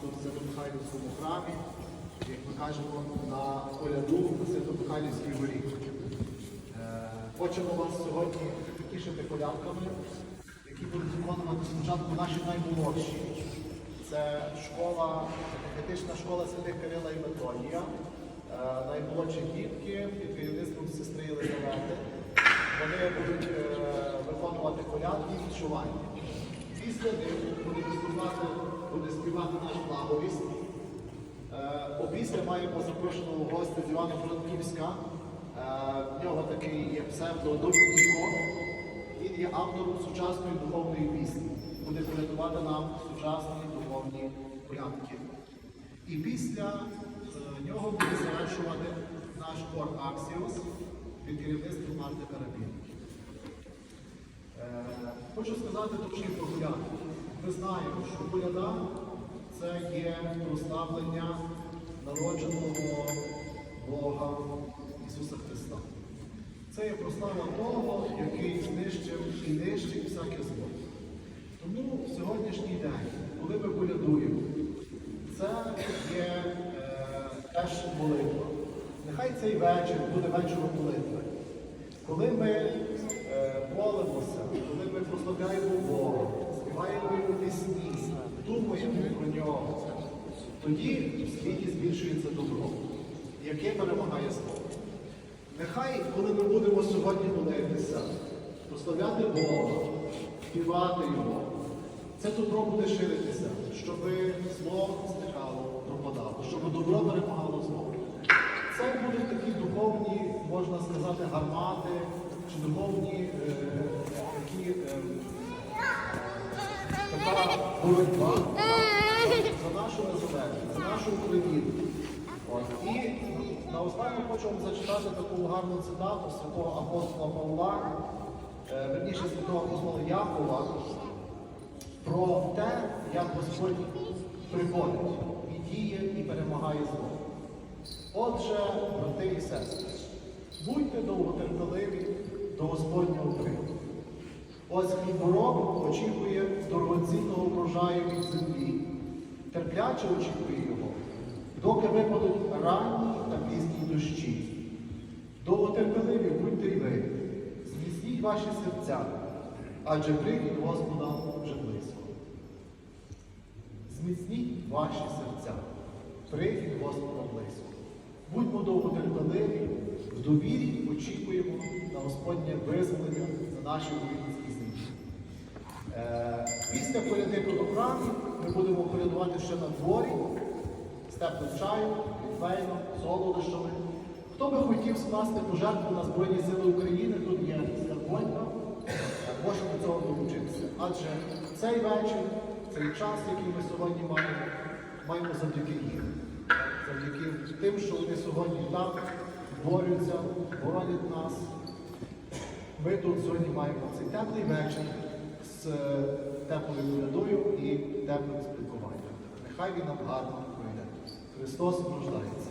тут Свято-Михайлівському храмі, як ми кажемо, на коляду на Свято-Михайлівській горі. Е, Хочемо вас сьогодні потішити колядками, які будуть виконувати спочатку наші наймолодші. Це школа, катехетична школа святих Кирила і Методія. Е, Наймолодші дітки під керівництвом сестри Єлизавети. Вони будуть е, виконувати колядки і відчування. Після них буде співати, буде співати наш благовість. Е, Опісля маємо запрошеного гостя з Івано-Франківська. Е, В нього такий є псевдо Дубніко. Він є автором сучасної духовної пісні. Буде колядувати нам сучасні духовні колядки. І після е, нього буде завершувати наш хор Аксіос під керівництвом Марти Карабін. Хочу сказати про коляду. Ми знаємо, що коляда це є прославлення народженого Бога Ісуса Христа. Це є прослава того, який знищив і нищить всяке зло. Тому в сьогоднішній день, коли ми колядуємо, це є е, теж молитва. Нехай цей вечір буде вечором молитви. Коли ми е, молимося, коли ми прославляємо Бога, співаємо йому пісні, думаємо про нього, тоді в світі збільшується добро, яке перемагає зло. Нехай, коли ми будемо сьогодні молитися, прославляти Бога, співати Його, це добро буде ширитися, щоб зло зникало, пропадало, щоб добро перемагало зло. Це будуть такі духовні, можна сказати, гармати духовні е, такі, е, така боротьба за нашу незалежність, за нашу Україну. І наостанок хочу вам зачитати таку гарну цитату святого апостола Павла, е, верніше святого апостола Якова, про те, як Господь приходить і діє, і перемагає зло. Отже, брати і сестри, довготерпеливі до Господнього приходу. Ось хлібороб очікує дорогоцінного врожаю від землі, терпляче очікує його, доки випадуть ранні та пізні дощі. Довготерпеливі будьте й ви, зміцніть ваші серця, адже прихід Господа вже близько. Зміцніть ваші серця, прихід Господа близько. Будьмо довготерпеливі, довірі очікуємо на Господнє визволення на нашій українській землі. Е, Після коляди протоправі ми будемо колядувати ще на дворі з теплим чаєм, віфейном, солодощами. Хто би хотів скласти пожертву на Збройні Сили України, тут є скарбонька, може до цього долучитися. Адже цей вечір, цей час, який ми сьогодні маємо, маємо завдяки їм. Завдяки тим, що вони сьогодні так борються, боронять нас. Ми тут сьогодні маємо цей теплий вечір з е, теплою урядою і теплим спілкуванням. Нехай він нам гарно пройде. Христос рождається.